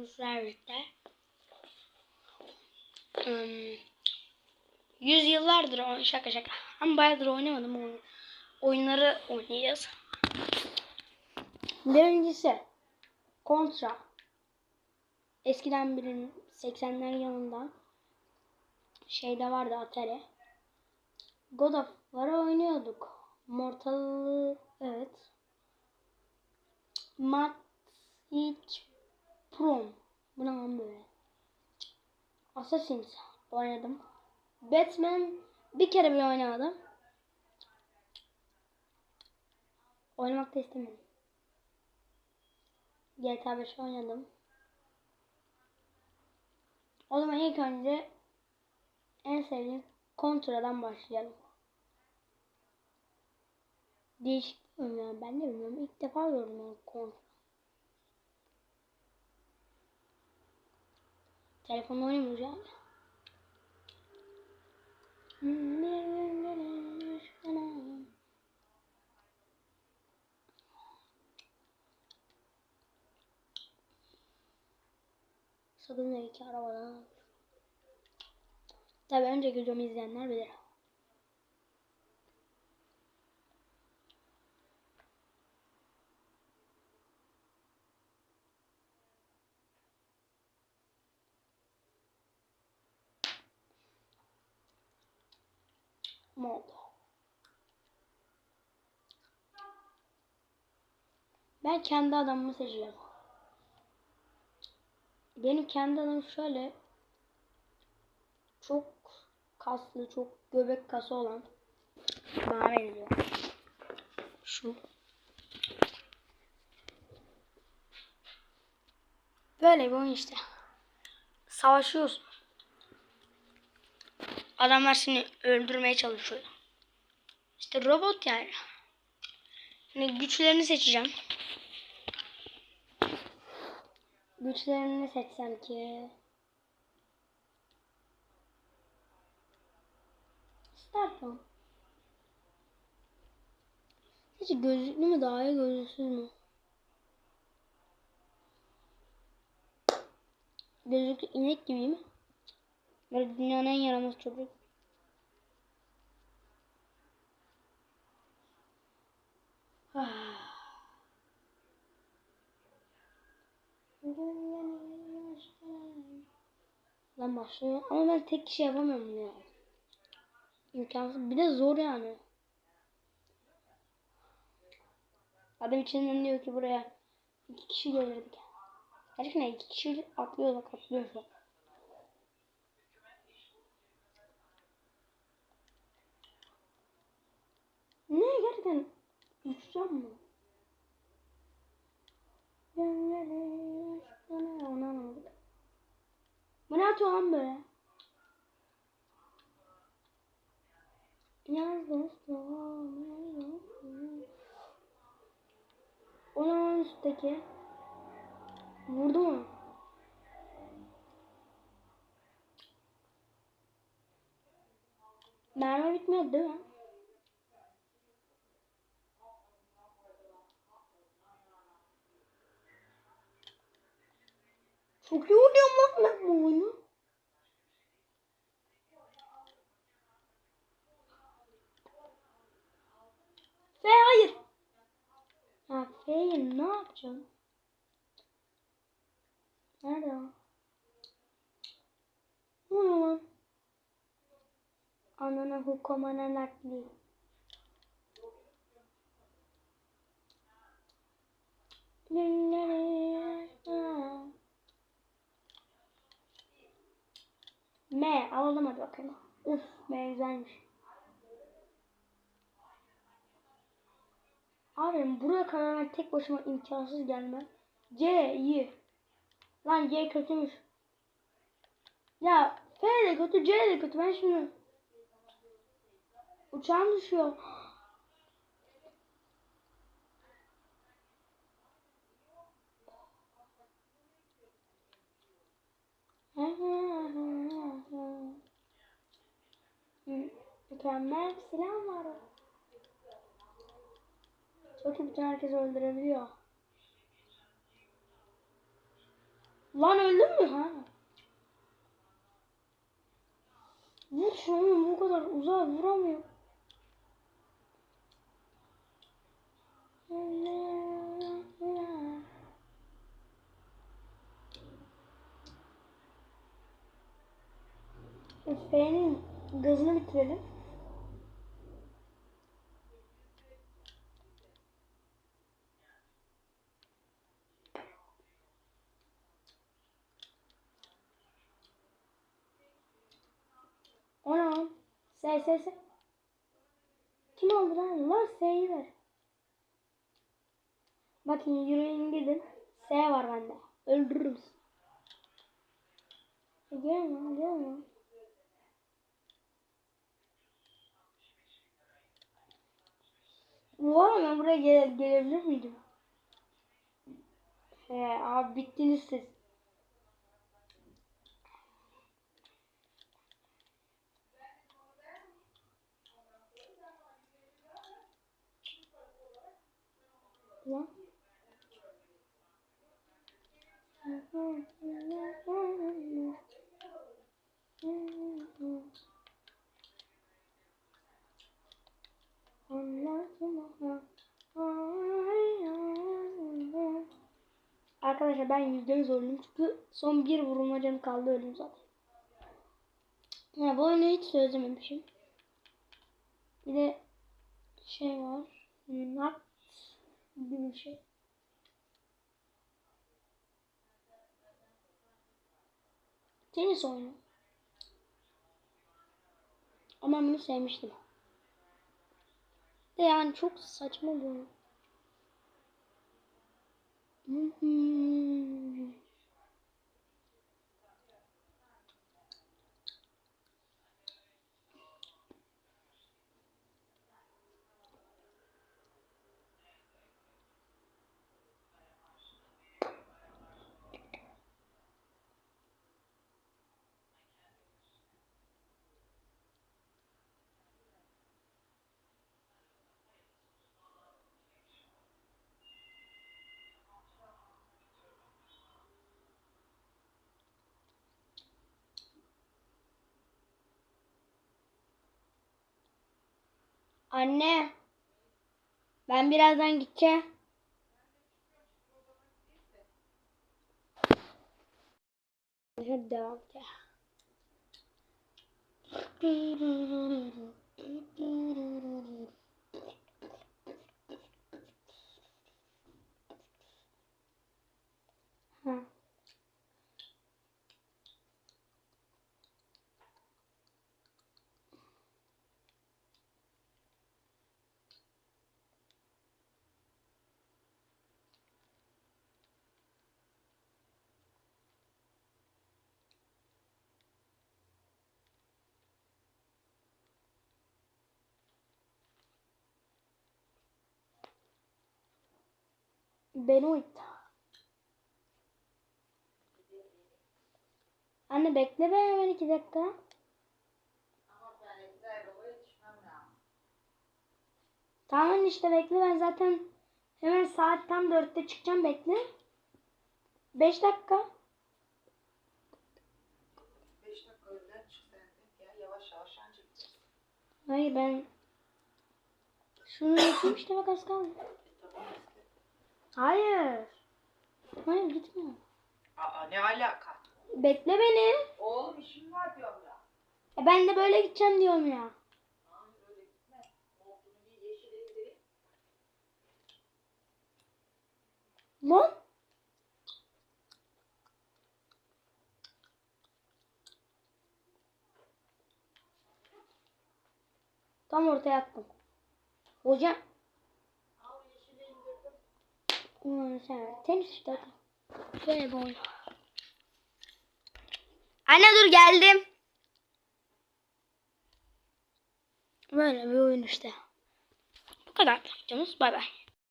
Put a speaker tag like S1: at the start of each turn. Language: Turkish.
S1: servisler. Hmm, yüz yıllardır şaka şaka. Ama bayağıdır oynamadım oyun. Oyunları oynayacağız. Birincisi Contra. Eskiden birinin 80'ler yanında şeyde vardı Atari. God of War'ı oynuyorduk. Mortal evet. Mat hiç Prom. Bu ne lan böyle? Assassin's oynadım. Batman bir kere bile oynamadım. Oynamak da istemedim. GTA 5 oynadım. O zaman ilk önce en sevdiğim Contra'dan başlayalım. Değişik yani ben de bilmiyorum. İlk defa gördüm yani. Telefonla oynamıyoruz yani. Sakın iki arabadan. Tabi önceki videomu izleyenler bilir. Mod. Ben kendi adamımı seçeceğim. Benim kendi adamım şöyle çok kaslı, çok göbek kası olan bana benziyor. Şu. Böyle bir oyun işte. Savaşıyorsun. Adamlar seni öldürmeye çalışıyor. İşte robot yani. Şimdi güçlerini seçeceğim. Güçlerini seçsem ki. Starton. Sizce gözlüklü mü daha iyi gözlüksüz mü? Gözlüklü inek gibi mi? Böyle dünyanın en yaramaz çocuk. Lan başlıyor. Ama ben tek kişi yapamıyorum ya. İmkansız. Bir de zor yani. Adam içinden diyor ki buraya iki kişi gelirdik. Gerçekten iki kişi atlıyor bak atlıyor an. Ne gerçekten uçacağım mı? Bu ne atıyor lan böyle? Yalnız. Onun üstteki. Vurdu mu? Mermi bitmiyor değil mi? Çok iyi oynuyorum lan ben bu oyunu. F hayır. Ha F'yi ne yapacağım? Nerede o? Lan? Anana hukomana nakli. M alalım hadi bakalım. Uf güzelmiş. Abi buraya kadar ben tek başıma imkansız gelmem. C iyi. Lan C kötümüş. Ya F de kötü C de kötü ben şimdi uçağım düşüyor. Mükemmel bir silah var. Çok iyi bütün herkesi öldürebiliyor. Lan öldün mü ha? Vur şunu bu kadar uzağa vuramıyor. F'nin gazını bitirelim. O ne lan? S S S. Kim oldu lan? Lan S'yi ver. Bakın yürüyün gidin. S var bende. Öldürürüm. E, Gelme gelme. Buraya gele gelebilir miydim? He abi bittiniz siz. Arkadaşlar ben yüzde yüz öldüm çünkü son bir vurulmacanım kaldı ölüm zaten. Ya bu oyunu hiç çözememişim. Bir de şey var. Gibi bir şey. Tenis oyunu. Ama bunu sevmiştim. De yani çok saçma oyun. Mhm. Anne. Ben birazdan gideceğim. Hadi devam et. Ha. Benoit. Anne bekle be hemen iki dakika. Tamam işte bekle ben zaten hemen saat tam dörtte çıkacağım bekle. Beş dakika.
S2: 5 dakika önden çık. Ya yavaş yavaş anca gideceğiz.
S1: Hayır ben şunu yapayım işte bak az kaldı. Hayır. Hayır gitme.
S2: Aa ne alaka?
S1: Bekle beni.
S2: Oğlum işim var diyorum ya.
S1: E ben de böyle gideceğim diyorum ya.
S2: Lan.
S1: Tam ortaya attım. Hocam. Ulan sen tenis. Şöyle bir oyun. Anne dur geldim. Böyle bir oyun işte. Bu kadar. Canımız bay bay.